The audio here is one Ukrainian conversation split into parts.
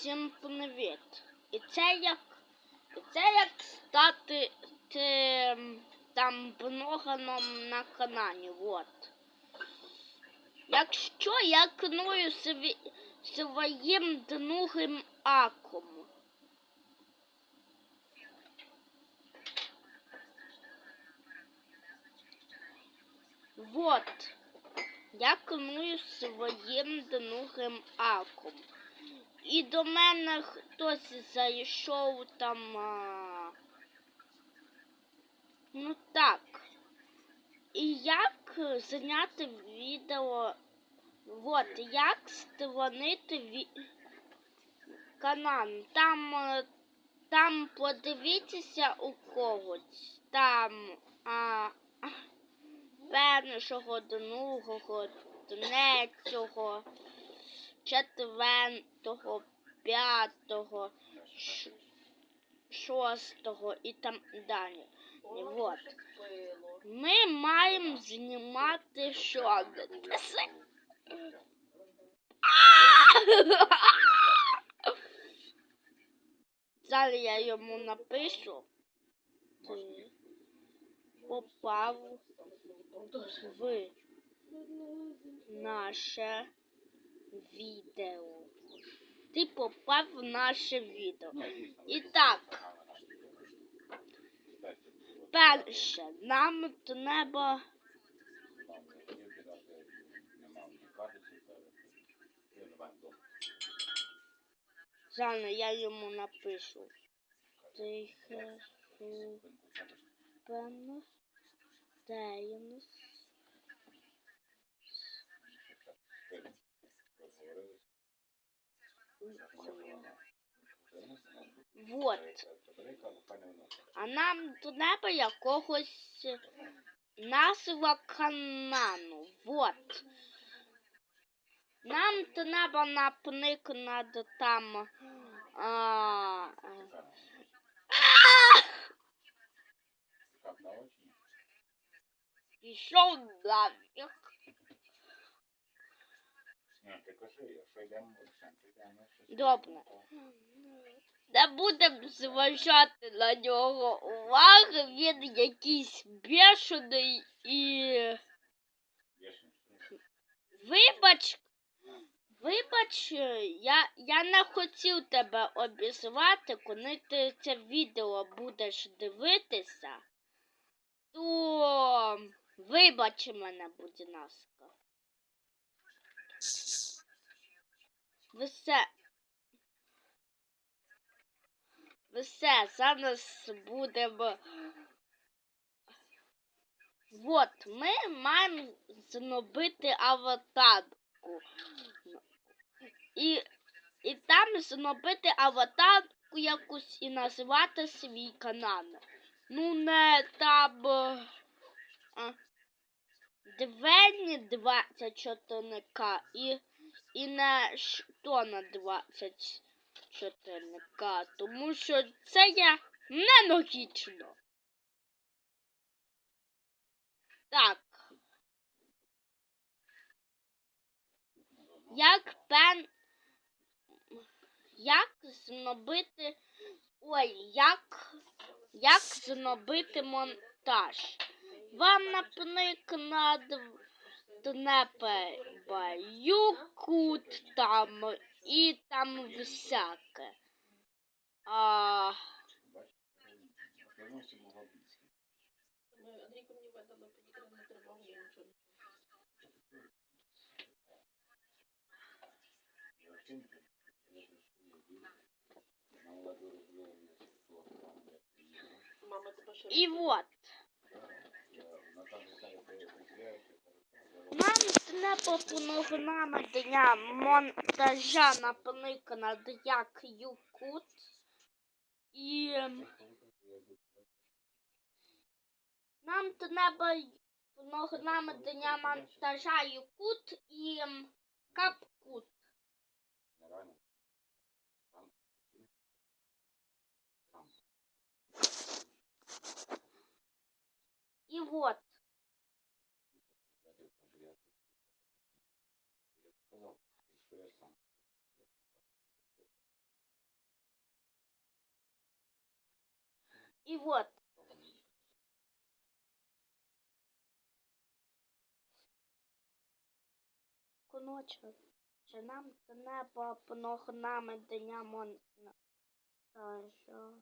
Всім привіт. І це як. І це як стати там блогером на каналі. Вот. Якщо я кную сві, своїм другим аком. Вот. Я кную своїм другим аком. І до мене хтось зайшов там. А... Ну так. І як зняти відео. Вот, як створити ві... канал. Там, там подивіться у когось. Там а, першого, другого, третього четвертого, п'ятого, шостого і там далі. І от. Ми маємо знімати що? Зараз я йому напишу. Попав в наше відео. Ти попав в наше відео. І так, перше, нам треба. Зараз я йому напишу. Тихе супен Дейнс. Вот. А нам треба якогось назва каналу. Вот. Нам треба, наприклад, там. А, пішов нафіг. Добре. Не будемо зважати на нього уваги, він якийсь бешений і. Вибач, вибач, я, я не хотів тебе обізвати, коли ти це відео будеш дивитися, то вибач мене, будь ласка. Все. Все, зараз будемо. Вот, ми маємо зробити аватарку. І, і там зробити аватарку якусь і назвати свій канал. Ну, не там. е, А, Двені 24к і, і на 24к, тому що це є нелогічно. Так. Як пен. Як зробити. Ой, як. Як зробити монтаж? Вам, наприклад, треба юкут там і там всяке. А, Андрійко мені нічого не вот. Нам для монтажа, наприклад, як Юкут. І нам треба програма для монтажа Юкут і Капкут. І вот. І вот. Коноче, чи нам це небо поног нами дня мон... Та що?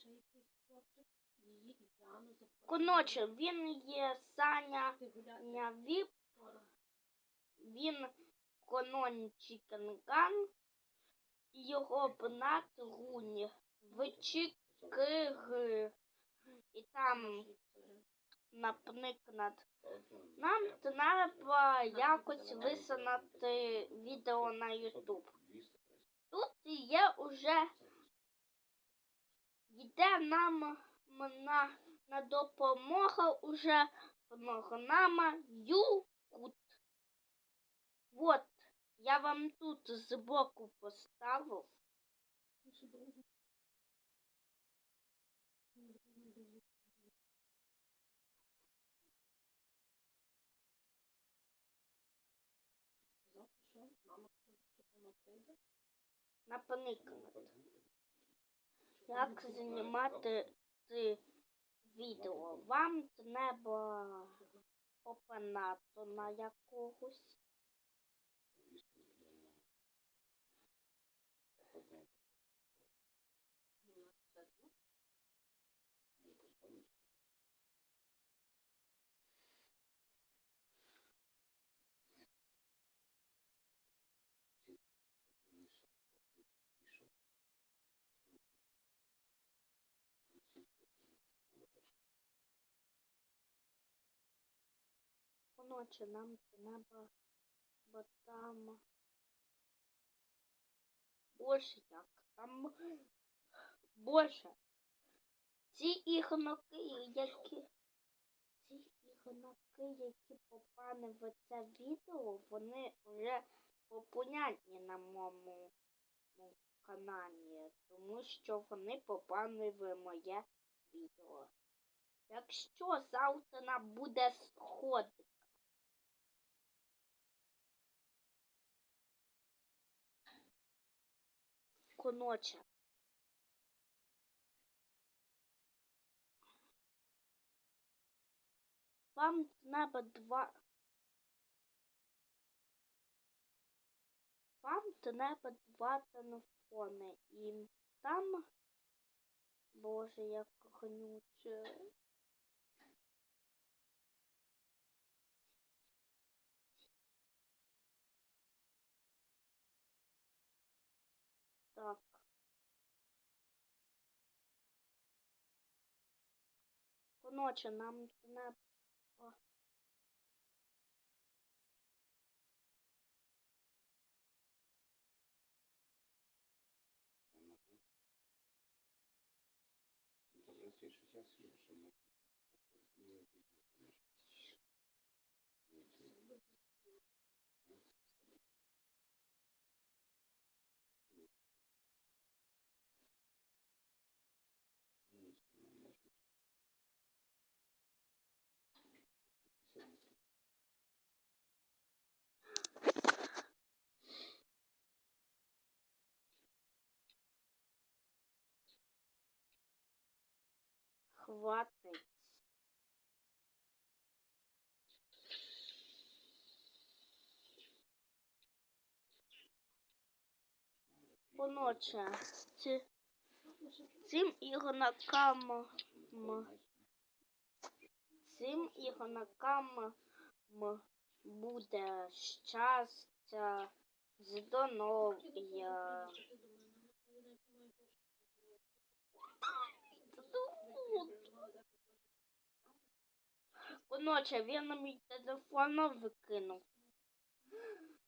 Ще якийсь хлопчик, її Діану запросили. Коноче, він є Саня Ня Віп, він Конон Чікенган, його брат Руні в Чікиги. І там наприклад, нам треба якось висунути відео на YouTube. Тут є уже йде нам на, на допомога уже програма Юкут. Вот, я вам тут збоку поставив. Завтра що? Як знімати ти відео. Вам треба опанатона якогось. Поночі нам треба бо там більше як там більше. Ці ігноки, які ці ігноки, які попали в це відео, вони вже популярні на моєму каналі, тому що вони попали в моє відео. Якщо завтра буде сходик, коноче. Вам треба два. Вам треба два телефони і там. Боже, як гнюче. Коноче, нам треба. Хватить. Поноче. Цим ігрокам м, цим ігрокам м, буде щастя, здоров'я. Коноче, він на мій телефон викинув.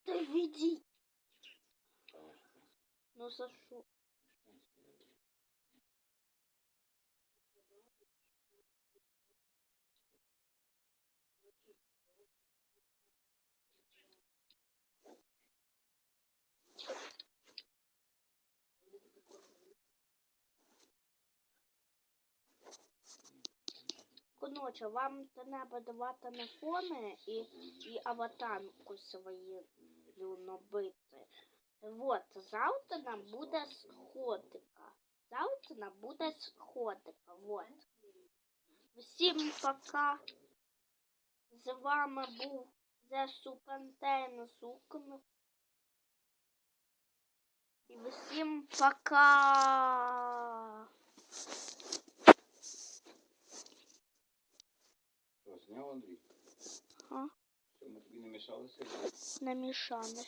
Та відіть. Ну за що? Коротше, вам треба давати телефони і, і аватарку свою набити. Вот, завтра нам буде сходика. Завтра нам буде сходика. Вот. Всім пока. З вами був The Сукантен Сукн. І всім пока. Зняв Андрій? А? Що ми тобі не мішалися? Намішане.